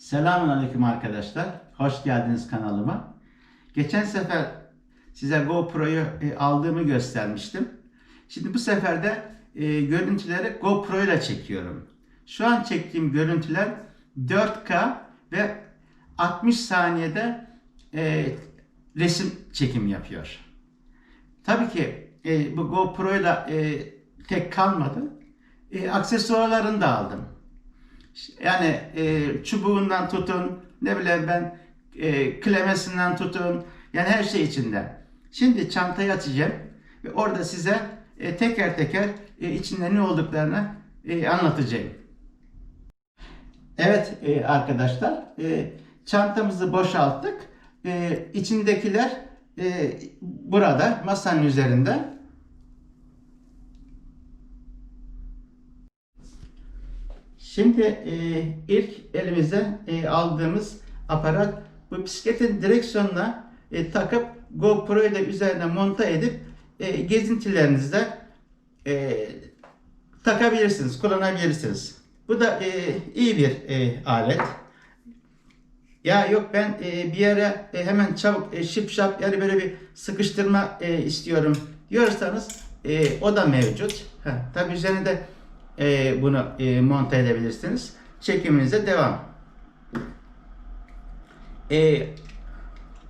Selamünaleyküm arkadaşlar. Hoş geldiniz kanalıma. Geçen sefer size GoPro'yu e, aldığımı göstermiştim. Şimdi bu sefer de e, görüntüleri GoPro ile çekiyorum. Şu an çektiğim görüntüler 4K ve 60 saniyede e, resim çekim yapıyor. Tabii ki bu GoPro ile tek kalmadı. Aksesuarlarını da aldım. Yani e, çubuğundan tutun, ne bileyim ben e, klemesinden tutun, yani her şey içinde. Şimdi çantayı açacağım ve orada size e, teker teker e, içinde ne olduklarını e, anlatacağım. Evet e, arkadaşlar, e, çantamızı boşalttık. E, içindekiler e, burada masanın üzerinde. Şimdi e, ilk elimize e, aldığımız aparat bu bisikletin direksiyonuna e, takıp GoPro'yu da üzerine monta edip e, gezintilerinizde e, takabilirsiniz, kullanabilirsiniz. Bu da e, iyi bir e, alet. Ya yok ben e, bir yere e, hemen çabuk e, şıp şap yani böyle bir sıkıştırma e, istiyorum diyorsanız e, o da mevcut. Heh, tabii üzerine de e, bunu e, monte edebilirsiniz. Çekiminize devam. E,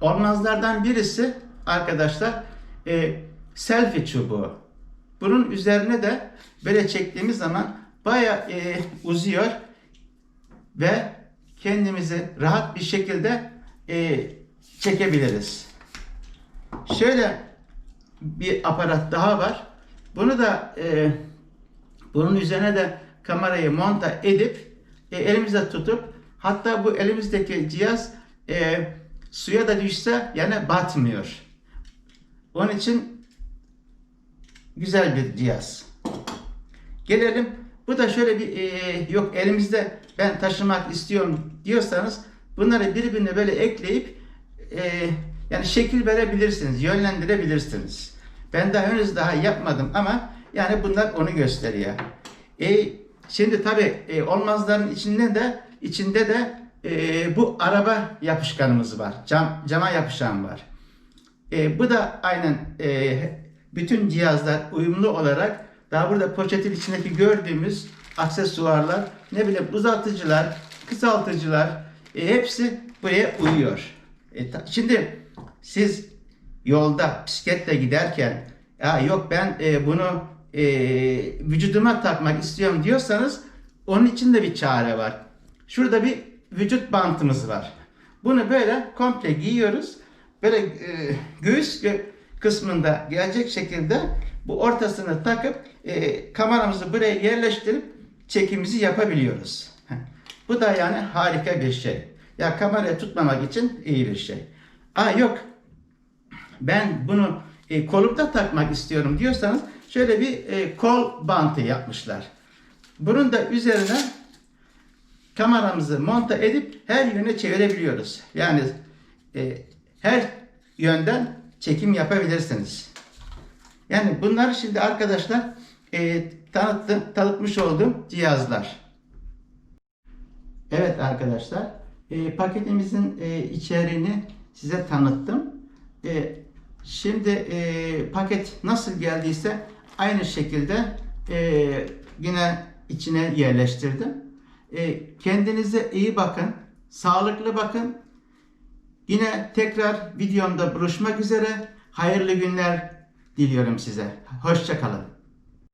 olmazlardan birisi arkadaşlar e, selfie çubuğu. Bunun üzerine de böyle çektiğimiz zaman baya e, uzuyor ve kendimizi rahat bir şekilde e, çekebiliriz. Şöyle bir aparat daha var. Bunu da e, bunun üzerine de kamerayı monta edip e, elimizde tutup hatta bu elimizdeki cihaz e, suya da düşse yani batmıyor. Onun için güzel bir cihaz. Gelelim bu da şöyle bir e, yok elimizde ben taşımak istiyorum diyorsanız bunları birbirine böyle ekleyip e, yani şekil verebilirsiniz, yönlendirebilirsiniz. Ben daha henüz daha yapmadım ama yani bunlar onu gösteriyor. E, şimdi tabi e, olmazların içinde de içinde de e, bu araba yapışkanımız var. Cam, cama yapışan var. E, bu da aynen e, bütün cihazlar uyumlu olarak daha burada poşetin içindeki gördüğümüz aksesuarlar, ne bileyim uzatıcılar, kısaltıcılar e, hepsi buraya uyuyor. E, ta- şimdi siz yolda bisikletle giderken ya yok ben e, bunu e, vücuduma takmak istiyorum diyorsanız onun için de bir çare var. Şurada bir vücut bantımız var. Bunu böyle komple giyiyoruz. Böyle e, göğüs gö- kısmında gelecek şekilde bu ortasını takıp e, kameramızı buraya yerleştirip çekimimizi yapabiliyoruz. Bu da yani harika bir şey. Ya kamerayı tutmamak için iyi bir şey. Aa yok ben bunu e, kolumda takmak istiyorum diyorsanız şöyle bir e, kol bantı yapmışlar. Bunun da üzerine kameramızı monta edip her yöne çevirebiliyoruz. Yani e, her yönden çekim yapabilirsiniz. Yani bunlar şimdi arkadaşlar e, tanıttım, tanıtmış olduğum cihazlar. Evet arkadaşlar e, paketimizin e, içeriğini size tanıttım. E, şimdi e, paket nasıl geldiyse aynı şekilde e, yine içine yerleştirdim. E, kendinize iyi bakın, sağlıklı bakın. Yine tekrar videomda buluşmak üzere. Hayırlı günler diliyorum size. Hoşçakalın.